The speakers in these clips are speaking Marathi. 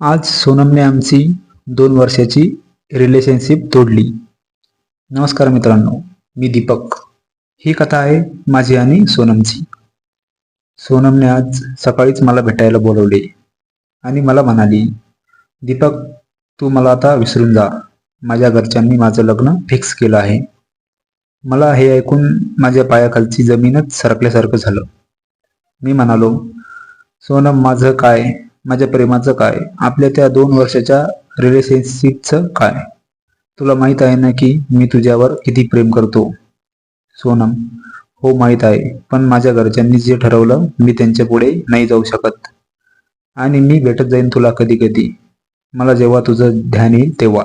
आज सोनमने आमची दोन वर्षाची रिलेशनशिप तोडली. नमस्कार मित्रांनो मी दीपक. ही कथा आहे माझी आणि सोनमची. सोनमने आज सकाळीच मला भेटायला बोलवले आणि मला म्हणाली दीपक तू मला आता विसरून जा. माझ्या घरच्यांनी माझं लग्न फिक्स केलं आहे. मला हे ऐकून माझ्या पायाखालची जमीनच सरकल्यासारखं झालं. मी म्हणालो सोनम माझं काय? माझ्या प्रेमाचं काय? आपल्या त्या दोन वर्षाच्या रिलेशनशिपचं काय? तुला माहीत आहे ना की मी तुझ्यावर किती प्रेम करतो? सोनम हो माहीत आहे पण माझ्या घरच्यांनी जे ठरवलं मी त्यांच्या पुढे नाही जाऊ शकत. आणि मी भेटत जाईन तुला कधी कधी मला जेव्हा तुझं ध्यान येईल तेव्हा.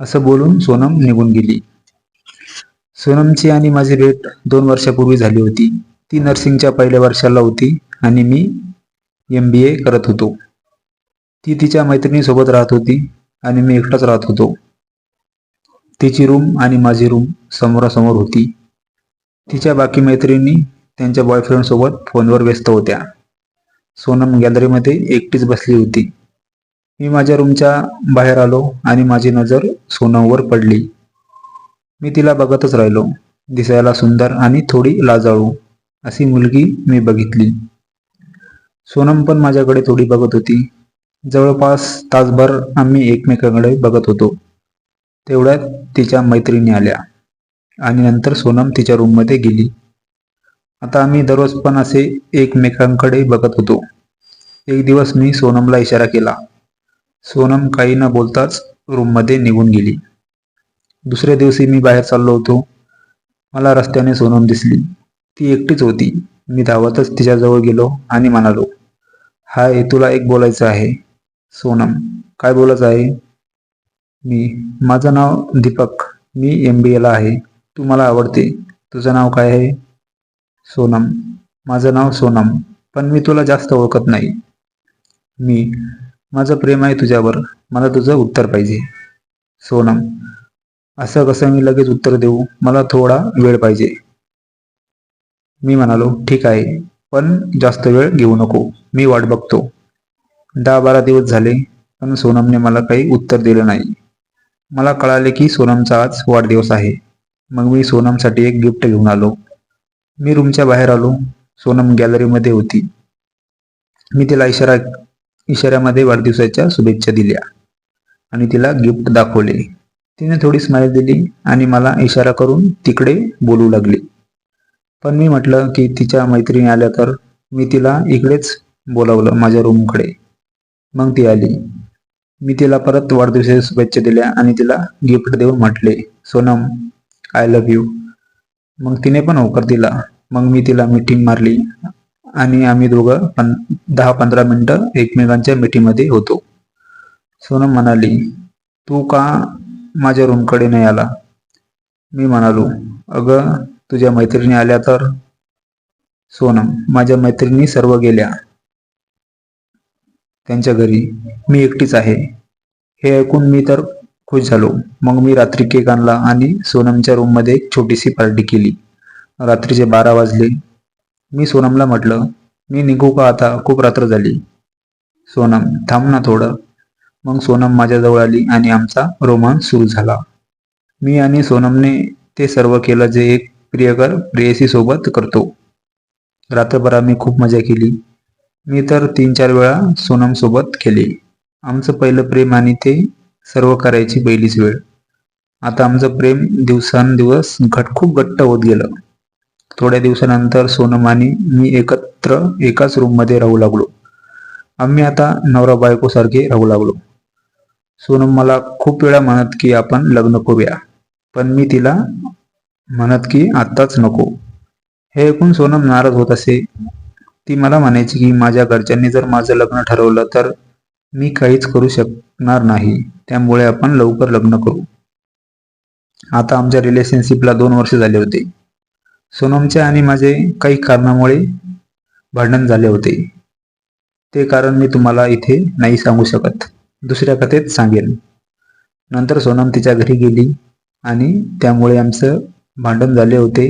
असं बोलून सोनम निघून गेली. सोनमची आणि माझी भेट दोन वर्षापूर्वी झाली होती. ती नर्सिंगच्या पहिल्या वर्षाला होती आणि मी एम बी ए करत होतो. ती तिच्या मैत्रिणीसोबत राहत होती आणि मी एकटाच राहत होतो. तिची रूम आणि माझी रूम समोरासमोर होती. तिच्या बाकी मैत्रिणी त्यांच्या बॉयफ्रेंडसोबत फोनवर व्यस्त होत्या. सोनम गॅलरीमध्ये एकटीच बसली होती. मी माझ्या रूमच्या बाहेर आलो आणि माझी नजर सोनमवर पडली. मी तिला बघतच राहिलो. दिसायला सुंदर आणि थोडी लाजाळू अशी मुलगी मी बघितली. सोनम पण माझ्याकडे थोडी बघत होती. जवळपास तासभर आम्ही एकमेकांकडे बघत होतो. तेवढ्यात तिच्या मैत्रिणी आल्या आणि नंतर सोनम तिच्या रूममध्ये गेली. आता आम्ही दररोज पण असे एकमेकांकडे बघत होतो. एक दिवस मी सोनमला इशारा केला. सोनम काही न बोलताच रूममध्ये निघून गेली. दुसऱ्या दिवशी मी बाहेर चाललो होतो. मला रस्त्याने सोनम दिसली. ती एकटीच होती. मी धावतच तिच्याजवळ गेलो आणि म्हणालो हाय तुला एक बोलायचं आहे. सोनम काय बोलायचं आहे? मी माझं नाव दीपक. मी एम बी एला आहे. तू मला आवडते. तुझं नाव काय आहे? सोनम माझं नाव सोनम. पण मी तुला जास्त ओळखत नाही. मी माझं प्रेम आहे तुझ्यावर. मला तुझं उत्तर पाहिजे. सोनम असं कसं मी लगेच उत्तर देऊ? मला थोडा वेळ पाहिजे. मी म्हणालो ठीक आहे पण जास्त वेळ घेऊ नको. मी वाट बघतो. दहा बारा दिवस झाले पण सोनमने मला काही उत्तर दिलं नाही. मला कळाले की सोनमचा आज वाढदिवस आहे. मग मी सोनमसाठी एक गिफ्ट घेऊन आलो. मी रूमच्या बाहेर आलो. सोनम गॅलरीमध्ये होती. मी तिला इशारा इशाऱ्यामध्ये वाढदिवसाच्या शुभेच्छा दिल्या आणि तिला गिफ्ट दाखवले. तिने थोडी स्माईल दिली आणि मला इशारा करून तिकडे बोलू लागली. पण मी म्हटलं की तिच्या मैत्रिणी आल्या तर मी तिला इकडेच बोलावलं माझ्या रूमकडे मग ती आली. मी तिला परत वाढदिवसाच्या शुभेच्छा दिल्या आणि तिला गिफ्ट देऊन म्हटले सोनम आय लव्ह यू मग तिने पण होकार दिला. मग मी तिला मिटिंग मारली आणि आम्ही दोघं पण दहा पंधरा मिनटं एकमेकांच्या मिटिंगमध्ये होतो. सोनम म्हणाली तू का माझ्या रूमकडे नाही आला? मी म्हणालो अगं तुझ्या मैत्रिणी आल्या तर? सोनम माझ्या मैत्रिणी सर्व गेल्या. त्यांच्या घरी मी एकटीच आहे. हे ऐकून मी तर खुश झालो. मग मी रात्री केक आणला आणि सोनमच्या रूममध्ये एक छोटीशी पार्टी केली. रात्रीचे बारा वाजले. मी सोनमला म्हटलं मी निघू का आता? खूप रात्र झाली. सोनम थांब ना थोडं. मग सोनम माझ्याजवळ आली आणि आमचा रोमांस सुरू झाला. मी आणि सोनमने ते सर्व केलं जे एक प्रियकर प्रेयसी सोबत करतो. रात्रभर आम्ही खूप मजा केली. मी तर तीन चार वेळा सोनम सोबत आमचं पहिलं प्रेम आणि ते सर्व करायची पहिलीच वेळ. आता आमचं प्रेम दिवसांदिवस घट खूप घट्ट होत गेलं. थोड्या दिवसानंतर सोनम आणि मी एकत्र एकाच रूममध्ये राहू लागलो. आम्ही आता नवरा बायको सारखे राहू लागलो. सोनम मला खूप वेळा म्हणत की आपण लग्न करूया. पण मी तिला म्हणत की आत्ताच नको. हे ऐकून सोनम नाराज होत असे. ती मला म्हणायची की माझ्या घरच्यांनी जर माझं लग्न ठरवलं तर मी काहीच करू शकणार नाही. त्यामुळे आपण लवकर लग्न करू. आता आमच्या रिलेशनशिपला दोन वर्ष झाले होते. सोनमचे आणि माझे काही कारणामुळे भांडण झाले होते. ते कारण मी तुम्हाला इथे नाही सांगू शकत. दुसऱ्या कथेत सांगेन. नंतर सोनम तिच्या घरी गेली आणि त्यामुळे आमचं भांडण झाले होते.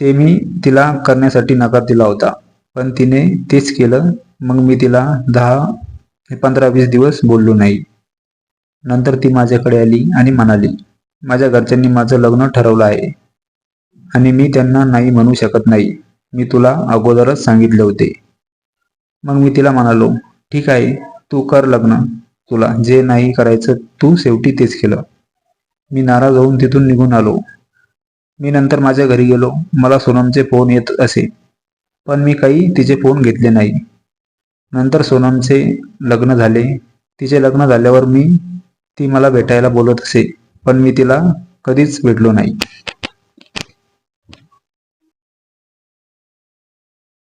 ते मी तिला करण्यासाठी नकार दिला होता. पण तिने तेच केलं. मग मी तिला दहा पंधरा वीस दिवस बोललो नाही. नंतर ती माझ्याकडे आली आणि म्हणाली माझ्या घरच्यांनी माझं लग्न ठरवलं आहे आणि मी त्यांना नाही म्हणू शकत नाही. मी तुला अगोदरच सांगितले होते. मग मी तिला म्हणालो ठीक आहे तू कर लग्न. तुला जे नाही करायचं तू शेवटी तेच केलं. मी नाराज होऊन तिथून निघून आलो. मी नंतर माझ्या घरी गेलो. मला सोनमचे फोन येत असे. पण मी काही तिचे फोन घेतले नाही. नंतर सोनमचे लग्न झाले. तिचे लग्न झाल्यावर मी ती मला भेटायला बोलत असे. पण मी तिला कधीच भेटलो नाही.